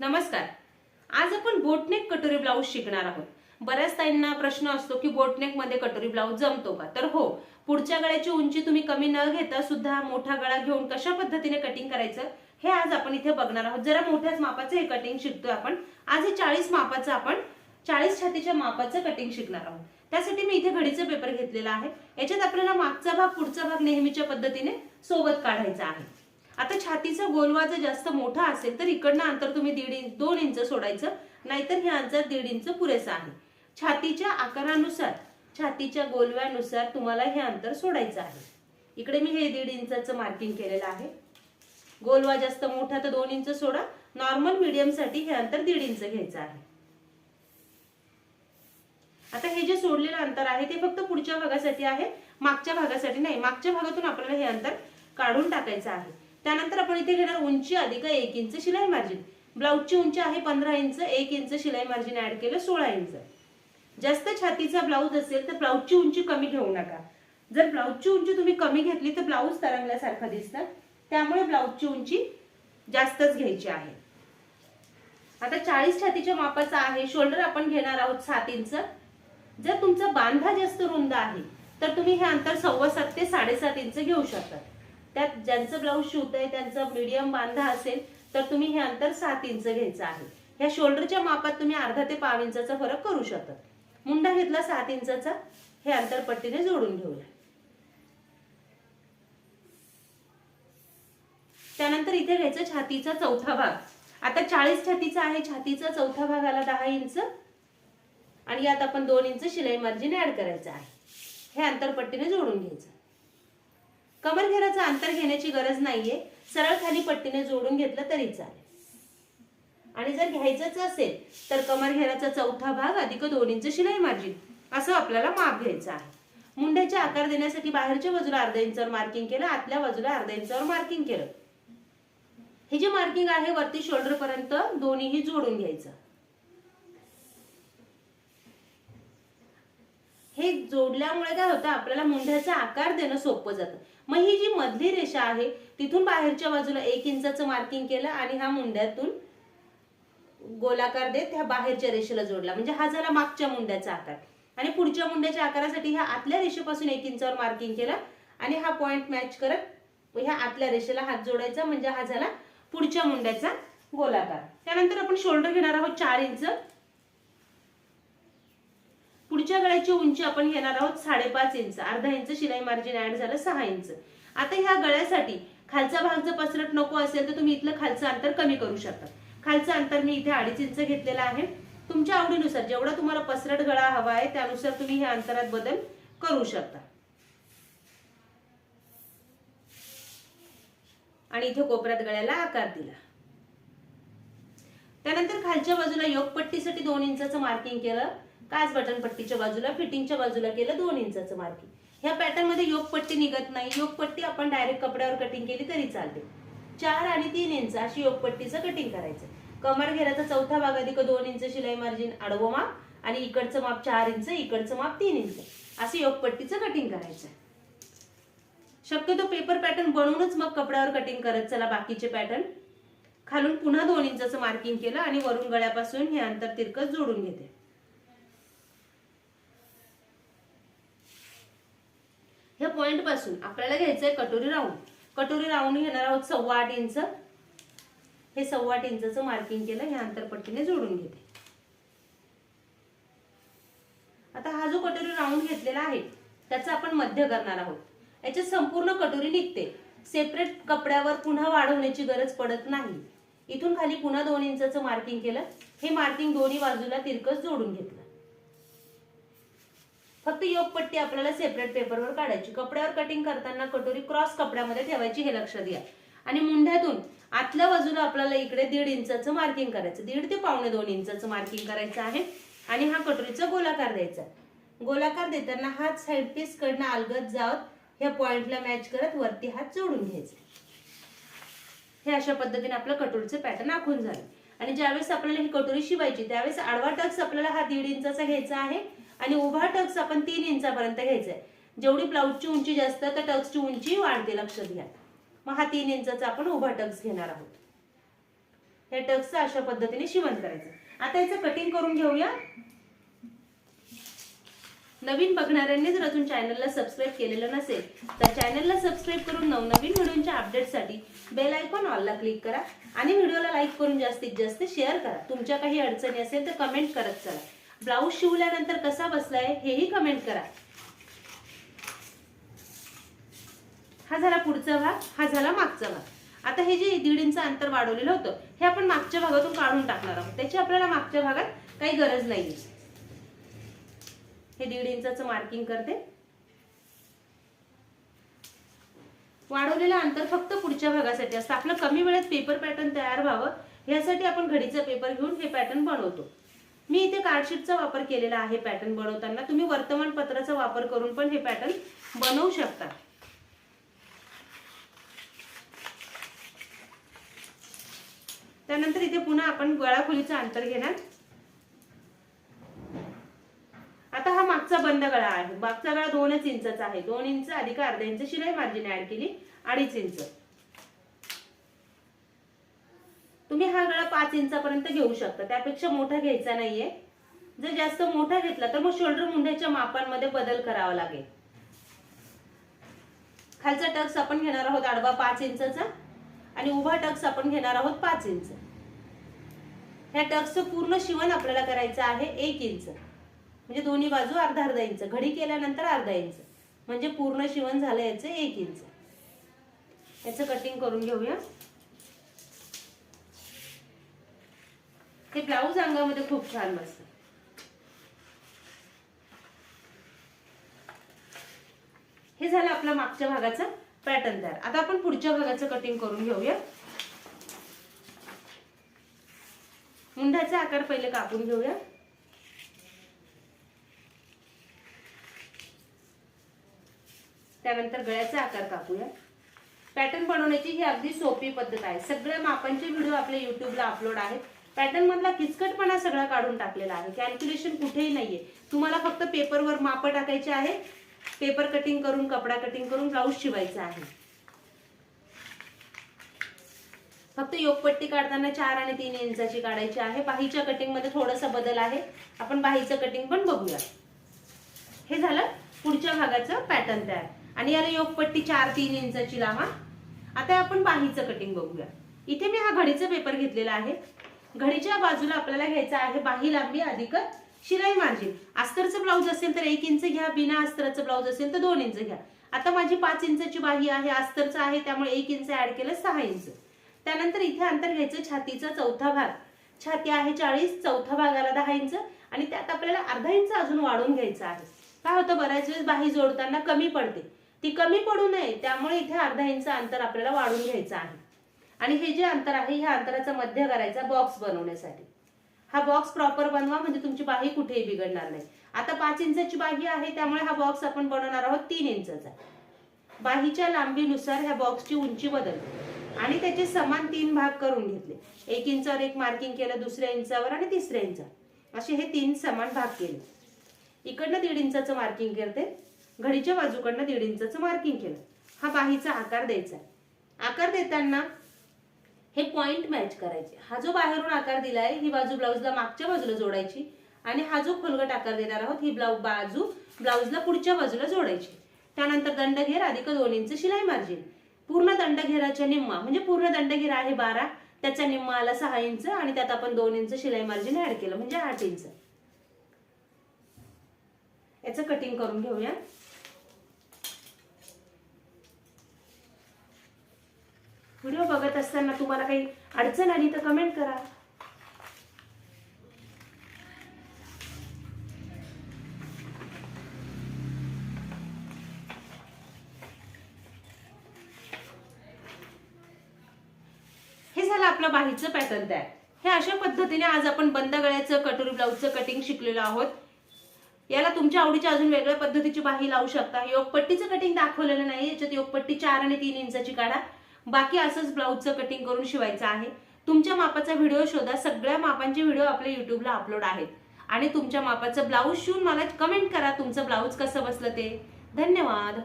नमस्कार. आज आपण बोटनेक कटोरी ब्लाऊज शिकणार आहोत. बऱ्याच ताईंना प्रश्न असतो की बोटनेकमध्ये कटोरी ब्लाऊज जमतो का? तर हो पुढच्या गळ्याची उंची तुम्ही कमी न घेता सुद्धा मोठा गळा घेऊन कशा पद्धतीने कटिंग करायचं हे आज आपण इथे बघणार आहोत. जरा मोठ्याच मापाचं हे कटिंग शिकतोय आपण. आज हे चाळीस मापाचं आपण चाळीस छातीच्या मापाचं कटिंग शिकणार आहोत. त्यासाठी मी इथे घडीचा पेपर घेतलेला आहे. याच्यात आपल्याला मागचा भाग पुढचा भाग नेहमीच्या पद्धतीने सोबत काढायचा आहे. आता छातीचा गोलवा जर जास्त मोठा असेल तर इकडनं अंतर तुम्ही दीड इंच दोन इंच सोडायचं. नाहीतर हे अंतर दीड इंच पुरेसं आहे. छातीच्या आकारानुसार छातीच्या गोलव्यानुसार तुम्हाला हे अंतर सोडायचं आहे. इकडे मी हे दीड इंचाचं मार्किंग केलेलं आहे. गोलवा जास्त मोठा तर दोन इंच सोडा. नॉर्मल मीडियमसाठी हे अंतर दीड इंच घ्यायचं आहे. आता हे जे सोडलेलं अंतर आहे ते फक्त पुढच्या भागासाठी आहे मागच्या भागासाठी नाही. मागच्या भागातून आपल्याला हे अंतर काढून टाकायचं आहे. त्यानंतर आपण इथे घेणार उंची अधिक एक इंच शिलाई मार्जिन. ब्लाऊजची उंची आहे पंधरा इंच एक इंच शिलाई मार्जिन ऍड केलं सोळा इंच. जास्त छातीचा ब्लाऊज असेल तर ब्लाऊजची उंची कमी घेऊ नका. जर ब्लाऊजची उंची तुम्ही कमी घेतली तर ब्लाऊज तरंगल्यासारखा दिसतं. त्यामुळे ब्लाऊजची उंची जास्तच घ्यायची आहे. आता चाळीस छातीच्या मापाचा आहे. शोल्डर आपण घेणार आहोत सात इंच. जर तुमचा बांधा जास्त रुंद आहे तर तुम्ही हे अंतर सव्वा सात ते साडेसात इंच घेऊ शकता. त्यात ज्यांचं ब्लाऊज शिवत आहे त्यांचा मीडियम बांधा असेल तर तुम्ही हे अंतर सात इंच घ्यायचं आहे. ह्या शोल्डरच्या मापात तुम्ही अर्धा ते पाव इंचा फरक करू शकता. मुंडा घेतला सात इंचा हे अंतर पट्टीने जोडून घेऊया. त्यानंतर इथे घ्यायचं छातीचा चौथा भाग. आता चाळीस छातीचा आहे छातीचा चौथा भागाला दहा इंच. आणि यात आपण दोन इंच शिलाई मार्जिन ऍड करायचं आहे. हे अंतरपट्टीने जोडून घ्यायचं. कमर घेराचं अंतर घेण्याची गरज नाहीये. सरळ खाली पट्टीने जोडून घेतलं तरी चालेल. आणि जर घ्यायचंच असेल तर कमर घेराचा चौथा भाग अधिक दोन इंच शिलाई मार्जिन असं आपल्याला माप घ्यायचं आहे. मुंड्याचे आकार देण्यासाठी बाहेरच्या बाजूला अर्धा इंचावर मार्किंग केलं आतल्या बाजूला अर्धा इंचावर मार्किंग केलं. हे जे मार्किंग आहे वरती शोल्डर पर्यंत दोन्हीही जोडून घ्यायचं. हे जोडल्यामुळे काय होतं आपल्याला मुंढ्याचा आकार देणं सोपं जातं. मग ही जी मधली रेषा आहे तिथून बाहेरच्या बाजूला एक इंचाचं मार्किंग केलं आणि हा मुंड्यातून गोलाकार देत ह्या बाहेरच्या रेषेला जोडला. म्हणजे हा झाला मागच्या मुंड्याचा आकार. आणि पुढच्या मुंड्याच्या आकारासाठी ह्या आतल्या रेषेपासून एक इंचावर मार्किंग केलं आणि हा पॉइंट मॅच करत ह्या आतल्या रेषेला हात जोडायचा. म्हणजे हा झाला पुढच्या मुंड्याचा गोलाकार. त्यानंतर आपण शोल्डर घेणार आहोत चार इंच. पुढच्या गळ्याची उंची आपण घेणार आहोत साडेपाच इंच. अर्धा इंच शिलाई मार्जिन ऍड झालं सहा इंच. आता ह्या गळ्यासाठी खालचा भाग जर पसरट नको असेल तर तुम्ही इथलं खालचं अंतर कमी करू शकता. खालचं अंतर मी इथे अडीच इंच घेतलेलं आहे. तुमच्या आवडीनुसार जेवढा तुम्हाला पसरट गळा हवा आहे त्यानुसार तुम्ही ह्या अंतरात बदल करू शकता. आणि इथे कोपऱ्यात गळ्याला आकार दिला. त्यानंतर खालच्या बाजूला योगपट्टीसाठी दोन इंचाचं मार्किंग केलं. काच बटन पट्टीच्या बाजूला फिटिंगच्या बाजूला केलं दोन इंचाचं मार्किंग ह्या पॅटर्नमध्ये योगपट्टी निघत नाही. योगपट्टी आपण डायरेक्ट कपड्यावर कटिंग केली तरी चालते. चार आणि तीन इंच अशी योगपट्टीचं कटिंग करायचं. कमर घेराचा चौथा भाग अधिक दोन इंच शिलाई मार्जिन आडवं माप आणि इकडचं माप चार इंच इकडचं माप तीन इंच. असं योगपट्टीचं कटिंग करायचं. शक्यतो पेपर पॅटर्न बनवूनच मग कपड्यावर कटिंग करत चला बाकीचे पॅटर्न खालून पुन्हा दोन इंचाचं मार्किंग केलं आणि वरून गळ्यापासून हे अंतर तिरकस जोडून घेते. पॉईंट पॉइंटपासून आपल्याला घ्यायचंय कटोरी राऊंड कटोरी राऊंड घेणार आहोत सव्वा आठ इंच. हे सव्वा आठ इंचाचं मार्किंग केलं हे अंतरपट्टीने जोडून घेते. आता हा जो कटोरी राऊंड घेतलेला आहे त्याचा आपण मध्य करणार आहोत. याच्यात संपूर्ण कटोरी निघते. सेपरेट कपड्यावर पुन्हा वाढवण्याची गरज पडत नाही. इथून खाली पुन्हा दोन इंचाचं मार्किंग केलं. हे मार्किंग दोन्ही बाजूला तिरकस जोडून घेतलं. फक्त योगपट्टी आपल्याला सेपरेट पेपरवर काढायची. कपड्यावर कटिंग करताना कटोरी क्रॉस कपड्यामध्ये ठेवायची हे लक्षात घ्या. आणि मुंढ्यातून आतल्या बाजूला आपल्याला इकडे दीड इंचाचं मार्किंग करायचं. दीड ते पावणे दोन इंचाचं मार्किंग करायचं आहे. आणि हा कटोरीचा गोलाकार द्यायचा. गोलाकार देताना हात साईड पीस कडनं अलगत जावत ह्या पॉइंटला मॅच करत वरती हात जोडून घ्यायचे. हे अशा पद्धतीने आपलं कटोरीचं पॅटर्न आखून झालं. आणि ज्यावेळेस आपल्याला ही कटोरी शिवायची त्यावेळेस आडवा टक्स आपल्याला हा दीड इंचाचा घ्यायचा आहे. आणि उभा टक्स आपण तीन इंचापर्यंत घ्यायचा आहे जेवढी ब्लाऊजची उंची जास्त तर टक्सची उंची वाढते लक्षात घ्या मग हा तीन इंचाचा आपण उभा टक्स घेणार आहोत. हे टक्सचं अशा पद्धतीने शिवण करायचं. आता याचं कटिंग करून घेऊया. नवीन बघणाऱ्यांनी जर अजून चॅनलला सबस्क्राईब केलेलं नसेल तर चॅनलला सबस्क्राईब करून नवनवीन व्हिडिओच्या अपडेटसाठी बेल आयकॉन ऑलला क्लिक करा आणि व्हिडिओला लाईक करून जास्तीत जास्त शेअर करा. तुमच्या काही अडचणी असेल तर कमेंट करत चला. ब्लाऊज शिवल्यानंतर कसा बसलाय हेही कमेंट करा. हा झाला पुढचा भाग हा झाला मागचा भाग. आता हे जे दीड इंच अंतर वाढवलेलं होतं हे आपण मागच्या भागातून काढून टाकणार आहोत. त्याची आपल्याला मागच्या भागात काही गरज नाहीये. हे दीड इंचाचं मार्किंग करते. वाढवलेलं अंतर फक्त पुढच्या भागासाठी असतं. आपलं कमी वेळेत पेपर पॅटर्न तयार व्हावं यासाठी आपण घडीचा पेपर घेऊन हे पॅटर्न बनवतो. मी इथे कार्डशीटचा वापर केलेला आहे पॅटर्न बनवताना. तुम्ही वर्तमानपत्राचा वापर करून पण हे पॅटर्न बनवू शकता. त्यानंतर इथे पुन्हा आपण गळाखोलीचं अंतर घेणार. आता हा मागचा बंद गळा आहे. मागचा गळा दोनच इंचाचा आहे. दोन इंच अधिक अर्धा इंच शिलाई मार्जिन ऍड केली. अडीच इंच. तुम्ही हा गळा पाच इंचापर्यंत घेऊ शकता. त्यापेक्षा मोठा घ्यायचा नाहीये. जर जास्त मोठा घेतला तर मग शोल्डर मुंड्याच्या मापांमध्ये बदल करावा लागेल. खालचा टक्स आपण घेणार आहोत आडवा पाच इंचाचा आणि उभा टक्स आपण घेणार आहोत पाच इंच. ह्या टक्सचं पूर्ण शिवण आपल्याला करायचं आहे एक इंच. म्हणजे दोन्ही बाजू अर्धा अर्धा इंच. घडी केल्यानंतर अर्धा इंच. म्हणजे पूर्ण शिवण झालं याचं एक इंच. याचं कटिंग करून घेऊया. हे ब्लाऊज अंगामध्ये खूप छान बसतं. हे झालं आपल्या मागच्या भागाचं पॅटर्न तयार. आता आपण पुढच्या भागाचं कटिंग करून घेऊया. मुंढ्याचा आकार पहिले कापून घेऊया. त्यानंतर गळ्याचा आकार कापूया. पॅटर्न बनवण्याची ही अगदी सोपी पद्धत आहे. सगळ्या मापांचे व्हिडिओ आपल्या युट्यूबला अपलोड आहेत. पॅटर्न मधला किचकटपणा सगळा काढून टाकलेला आहे. कॅल्क्युलेशन कुठेही नाहीये. तुम्हाला फक्त पेपरवर माप टाकायचे आहे. पेपर कटिंग करून कपडा कटिंग करून ब्लाऊज शिवायचा आहे. फक्त योगपट्टी काढताना चार आणि तीन इंचाची काढायची आहे. बाहीच्या कटिंगमध्ये थोडासा बदल आहे. आपण बाहीचं कटिंग पण बघूया. हे झालं पुढच्या भागाचं पॅटर्न तयार. आणि याला योगपट्टी चार तीन इंचाची लावा. आता आपण बाहीचं कटिंग बघूया. इथे मी हा घडीचा पेपर घेतलेला आहे. घडीच्या बाजूला आपल्याला घ्यायचा आहे. बाही लांबी अधिक शिलाई मार्जिन. अस्तरचं ब्लाऊज असेल तर एक इंच घ्या. बिना अस्तरचं ब्लाऊज असेल तर दोन इंच घ्या. आता माझी पाच इंचची बाही आहे. अस्तरचं आहे. त्यामुळे एक इंच ऍड केलं सहा इंच. त्यानंतर इथे अंतर घ्यायचं छातीचा चौथा भाग. छाती आहे चाळीस चौथा भागाला दहा इंच आणि त्यात आपल्याला अर्धा इंच अजून वाढून घ्यायचं आहे. काय होतं? बऱ्याच वेळेस बाही जोडताना कमी पडते. ती कमी पडू नये. त्यामुळे इथे अर्धा इंच अंतर आपल्याला वाढून घ्यायचं आहे. आणि हे जे अंतर आहे ह्या अंतराचा मध्य करायचा बॉक्स बनवण्यासाठी. हा बॉक्स प्रॉपर बनवा म्हणजे तुमची बाही कुठेही बिघडणार नाही. आता पाच इंचाची बाही आहे त्यामुळे हा बॉक्स आपण बनवणार आहोत तीन इंचाचा. बाहीच्या लांबीनुसार ह्या बॉक्सची उंची बदलते. आणि त्याचे समान तीन भाग करून घेतले. एक इंचावर एक मार्किंग केलं दुसऱ्या इंचावर आणि तिसऱ्या इंचावर. असे हे तीन समान भाग केले. इकडनं दीड इंचाचं मार्किंग करते. घडीच्या बाजूकडनं दीड इंचाचं मार्किंग केलं. हा बाहीचा आकार द्यायचा आकार देताना हे पॉइंट मॅच करायचे. हा जो बाहेरून आकार दिलाय ही बाजू ब्लाऊजला मागच्या बाजूला जोडायची आणि हा जो खोलगट आकार देणार आहोत ही ब्लाऊ बाजू ब्लाऊजला पुढच्या बाजूला जोडायची. त्यानंतर दंडघेर अधिक दोन इंच शिलाई मार्जिन. पूर्ण दंडघेराच्या निम्मा म्हणजे पूर्ण दंडघेर आहे बारा त्याचा निम्मा आला सहा इंच आणि त्यात आपण दोन इंच शिलाई मार्जिन ऍड केलं म्हणजे आठ इंच. याचं कटिंग करून घेऊया. व्हिडिओ बघत असताना तुम्हाला काही अडचण आली तर कमेंट करा. हे झालं आपलं बाहीचं पॅटर्न तयार. हे अशा पद्धतीने आज आपण बंद गळ्याचं कटोरी ब्लाऊजचं कटिंग शिकलेलो आहोत. याला तुमच्या आवडीच्या अजून वेगळ्या पद्धतीची बाही लावू शकता. योगपट्टीचं कटिंग दाखवलेलं नाही याच्यात योगपट्टी चार आणि तीन इंचाची काढा. बाकी असंच ब्लाऊजचं कटिंग करून शिवायचं आहे. तुमच्या मापाचा व्हिडिओ शोधा. सगळ्या मापांचे व्हिडिओ आपल्या युट्यूबला अपलोड आहेत. आणि तुमच्या मापाचं ब्लाऊज शिवून मला कमेंट करा तुमचं ब्लाऊज कसं बसलं ते. धन्यवाद.